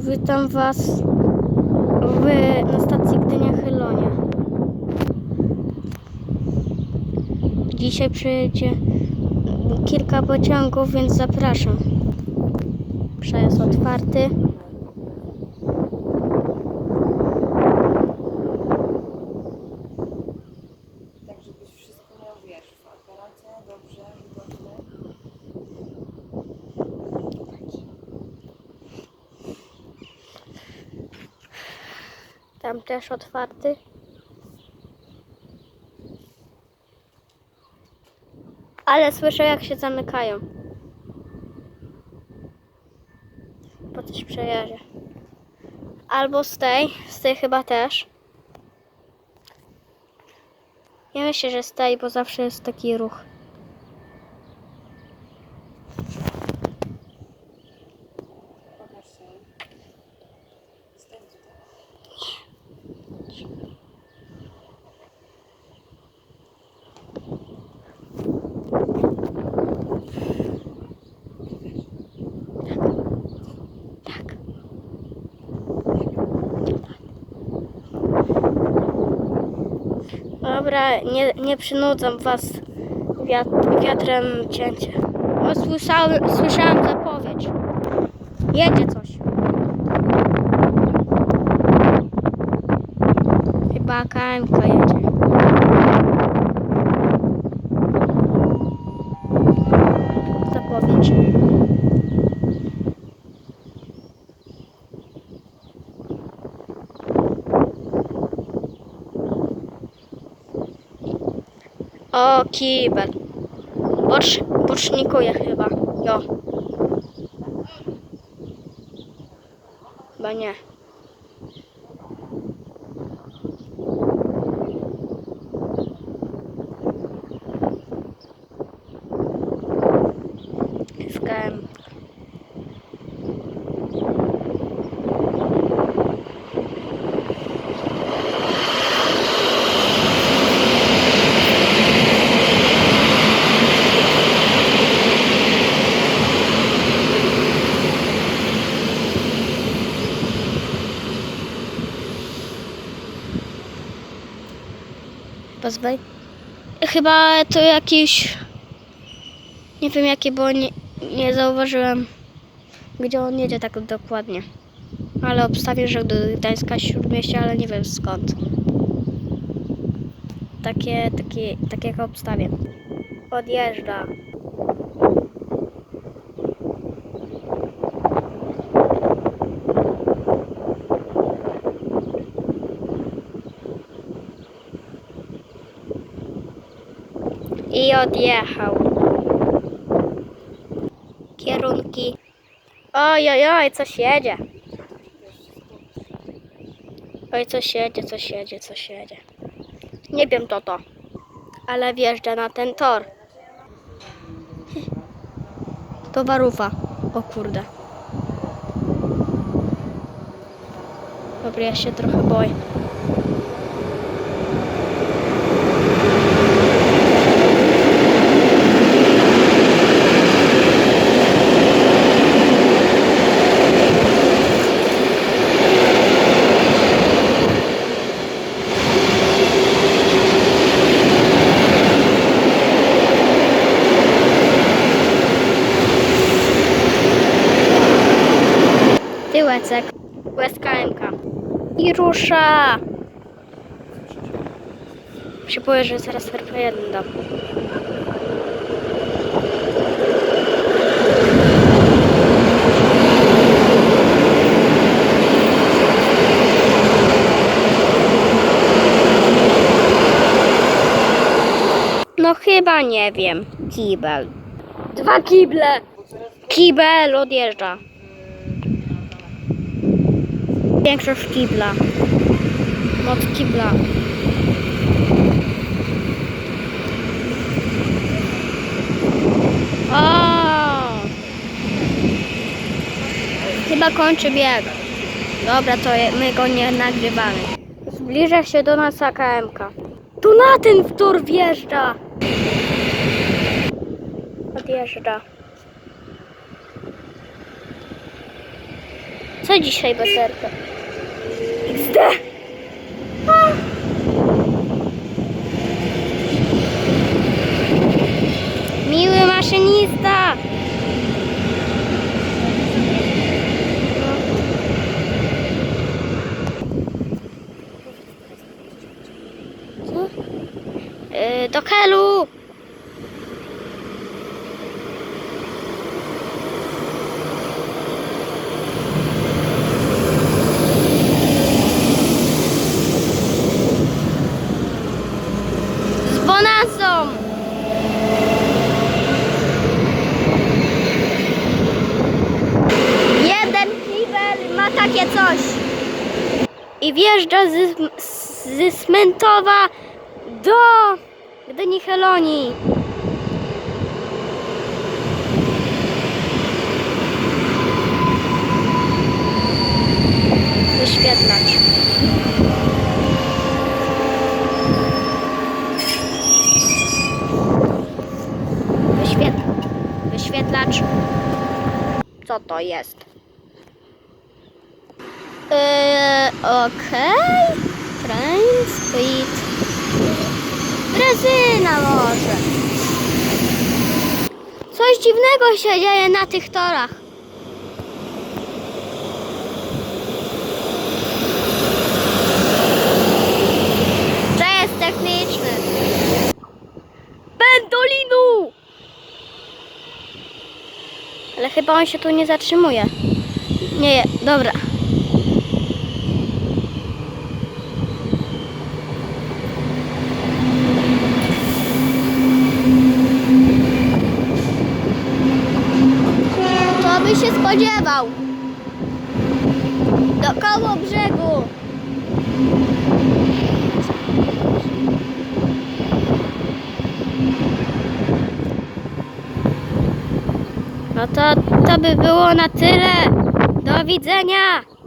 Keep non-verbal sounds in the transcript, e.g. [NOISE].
Witam Was w, na stacji Gdynia Chylonia. Dzisiaj przyjedzie kilka pociągów, więc zapraszam. Przejazd otwarty. Tam też otwarty. Ale słyszę jak się zamykają. Po coś przejeżdżę. Albo z tej, z tej chyba też. Ja myślę, że z tej, bo zawsze jest taki ruch. Dobra, nie, nie przynudzam was wiat, wiatrem cięcia. O, słyszałem, słyszałem zapowiedź. Jedzie coś. Chyba KMK jedzie. Zapowiedź. O, kibel. Bocz, bocznikuje chyba. Jo. Chyba nie. W KM. Chyba to jakiś. Nie wiem jakie, bo nie, nie zauważyłem, gdzie on jedzie tak dokładnie. Ale obstawię, że do Gdańska Śródmieścia, ale nie wiem skąd. Takie, takie, takiego obstawię. Odjeżdża. I odjechał. Kierunki. Oj, oj, oj, coś jedzie. Oj, coś jedzie, coś jedzie, coś jedzie. Nie wiem to to. Ale wjeżdża na ten tor. [LAUGHS] Towaruwa. O kurde. Dobra, ja się trochę boję. I rusza! Się boję, że zaraz RP1 da. No chyba nie wiem. Kibel. Dwa kible! Kibel odjeżdża. Większość kibla. Moc kibla. O! Chyba kończy bieg. Dobra, to my go nie nagrywamy. Zbliża się do nas AKMK. Tu na ten tor wjeżdża. Odjeżdża. Co dzisiaj baserka? XD! Miły maszynista! Co? Yy, do Helu! Jeden kibel ma takie coś. I wjeżdża z, do Gdyni Helonii. Wyświetlacz. Wyświetlacz. Wyświetlacz. Co to jest? Yy, okej. Train speed. Rezyna może. Coś dziwnego się dzieje na tych torach. To jest techniczny. Pendolinu! Ale chyba on się tu nie zatrzymuje. Nie, dobra. To by się spodziewał. Do koło brzegu. No to, to by było na tyle. Do widzenia.